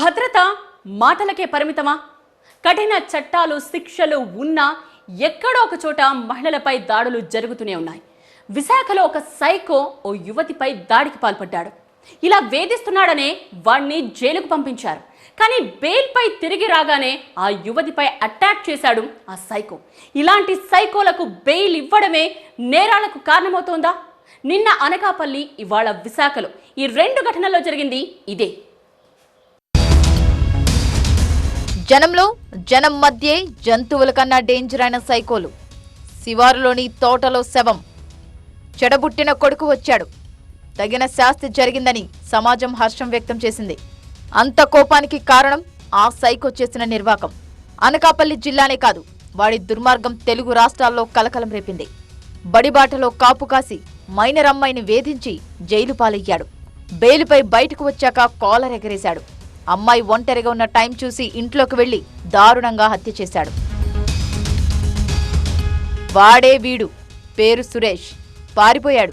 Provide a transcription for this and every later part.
భద్రత మాటలకే పరిమితమా? కఠిన చట్టాలు శిక్షలు ఉన్నా ఎక్కడో ఒక చోట మహిళలపై దాడులు జరుగుతూనే ఉన్నాయి. విశాఖలో ఒక సైకో ఓ యువతిపై దాడికి పాల్పడ్డాడు. ఇలా వేధిస్తున్నాడనే వాణ్ణి జైలుకు పంపించారు. కానీ బెయిల్పై తిరిగి రాగానే ఆ యువతిపై అటాక్ చేశాడు ఆ సైకో. ఇలాంటి సైకోలకు బెయిల్ ఇవ్వడమే నేరాలకు కారణమవుతోందా? నిన్న అనకాపల్లి ఇవాళ విశాఖలో. ఈ రెండు ఘటనల్లో జరిగింది ఇదే. జనంలో జనం మధ్యే జంతువుల కన్నా డేంజర్ అయిన సైకోలు. శివారులోని తోటలో శవం. చెడబుట్టిన కొడుకు వచ్చాడు. తగిన శాస్తి జరిగిందని సమాజం హర్షం వ్యక్తం చేసింది. అంత కోపానికి కారణం ఆ సైకో చేసిన నిర్వాకం. అనకాపల్లి జిల్లానే కాదు వాడి దుర్మార్గం తెలుగు రాష్ట్రాల్లో కలకలం రేపింది. బడిబాటలో కాపు కాసి మైనర్ అమ్మాయిని వేధించి జైలు పాలయ్యాడు. బెయిలుపై బయటకు వచ్చాక కాలర్ ఎగరేశాడు. అమ్మాయి ఒంటరిగా ఉన్న టైం చూసి ఇంట్లోకి వెళ్ళి దారుణంగా హత్య చేశాడు. వాడే వీడు. పేరు సురేష్. పారిపోయాడు.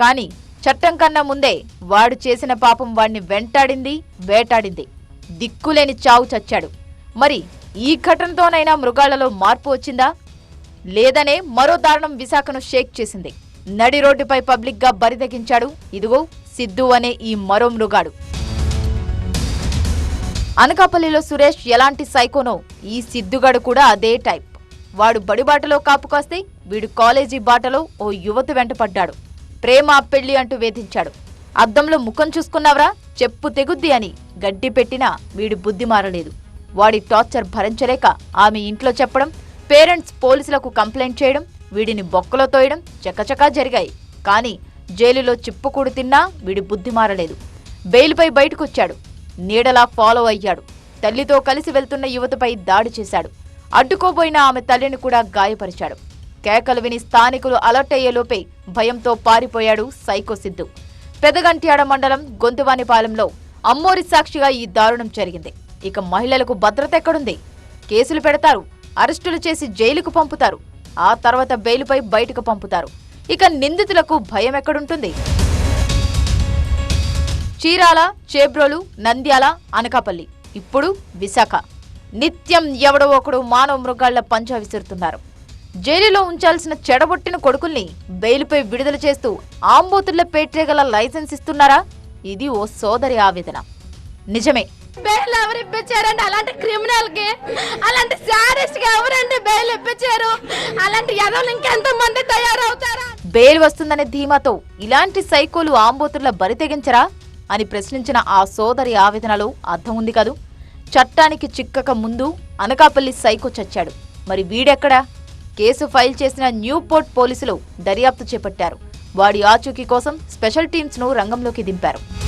కాని చట్టం కన్నా ముందే వాడు చేసిన పాపం వాణ్ణి వెంటాడింది వేటాడింది. దిక్కులేని చావు చచ్చాడు. మరి ఈ ఘటనతోనైనా మృగాళ్ళలో మార్పు వచ్చిందా? లేదనే మరో దారుణం విశాఖను షేక్ చేసింది. నడి రోడ్డుపై పబ్లిక్గా బరిదగించాడు ఇదిగో సిద్ధు అనే ఈ మరో మృగాడు. అనకాపల్లిలో సురేష్ ఎలాంటి సైకోనో? ఈ సిద్ధుగాడు కూడా అదే టైప్. వాడు బడిబాటలో కాపు కాస్తే వీడు కాలేజీ బాటలో ఓ యువతి వెంట పడ్డాడు. ప్రేమ పెళ్ళి అంటూ వేధించాడు. అద్దంలో ముఖం చూసుకున్నావరా? చెప్పు తెగుద్ది అని గడ్డి పెట్టినా వీడు బుద్ధి మారలేదు. వాడి టార్చర్ భరించలేక ఆమె ఇంట్లో చెప్పడం పేరెంట్స్ పోలీసులకు కంప్లైంట్ చేయడం వీడిని బొక్కలో తోయడం చకచకా జరిగాయి. కానీ జైలులో చిప్పుకూడు తిన్నా వీడి బుద్ధి మారలేదు. బెయిల్పై బయటకొచ్చాడు. నీడలా ఫాలో అయ్యాడు. తల్లితో కలిసి వెళ్తున్న యువతపై దాడి చేశాడు. అడ్డుకోబోయిన ఆమె తల్లిని కూడా గాయపరిచాడు. కేకలు విని స్థానికులు అలర్ట్ అయ్యేలోపే భయంతో పారిపోయాడు సైకో సిద్ధు. పెదగంట్యాడ మండలం గొంతువానిపాలెంలో అమ్మోరి సాక్షిగా ఈ దారుణం జరిగింది. ఇక మహిళలకు భద్రత ఎక్కడుంది? కేసులు పెడతారు అరెస్టులు చేసి జైలుకు పంపుతారు. ఆ తర్వాత బెయిలుపై బయటకు పంపుతారు. ఇక నిందితులకు భయం ఎక్కడుంటుంది? చీరాల చేబ్రోలు నంద్యాల అనకాపల్లి. ఇప్పుడు విశాఖ. నిత్యం ఎవడో ఒకడు మానవ మృగాళ్ళ పంచా విసురుతున్నారు. జైలులో ఉంచాల్సిన చెడబొట్టిన కొడుకుల్ని బెయిలుపై విడుదల చేస్తూ ఆంబోతుల్లో పేట్రేగల లైసెన్స్ ఇస్తున్నారా? ఇది ఓ సోదరి ఆవేదన. నిజమే. బెయిల్ ఎవరు ఇప్పించారండి? అలాంటి క్రిమినల్కి అలాంటి సాడెస్ట్గా ఎవరండి బెయిల్ ఇప్పించారు? అలాంటి ఎదవలు ఇంకెంత మంది తయారవుతారా? బెయిల్ వస్తుందనే ధీమాతో ఇలాంటి సైకోలు ఆంబోతుల బరి తెగించరా? అని ప్రశ్నించిన ఆ సోదరి ఆవేదనలో అర్థం ఉంది కదూ? చట్టానికి చిక్కక ముందు అనకాపల్లి సైకో చచ్చాడు. మరి వీడెక్కడా? కేసు ఫైల్ చేసిన న్యూపోర్ట్ పోలీసులు దర్యాప్తు చేపట్టారు. వాడి ఆచూకీ కోసం స్పెషల్ టీమ్స్ను రంగంలోకి దింపారు.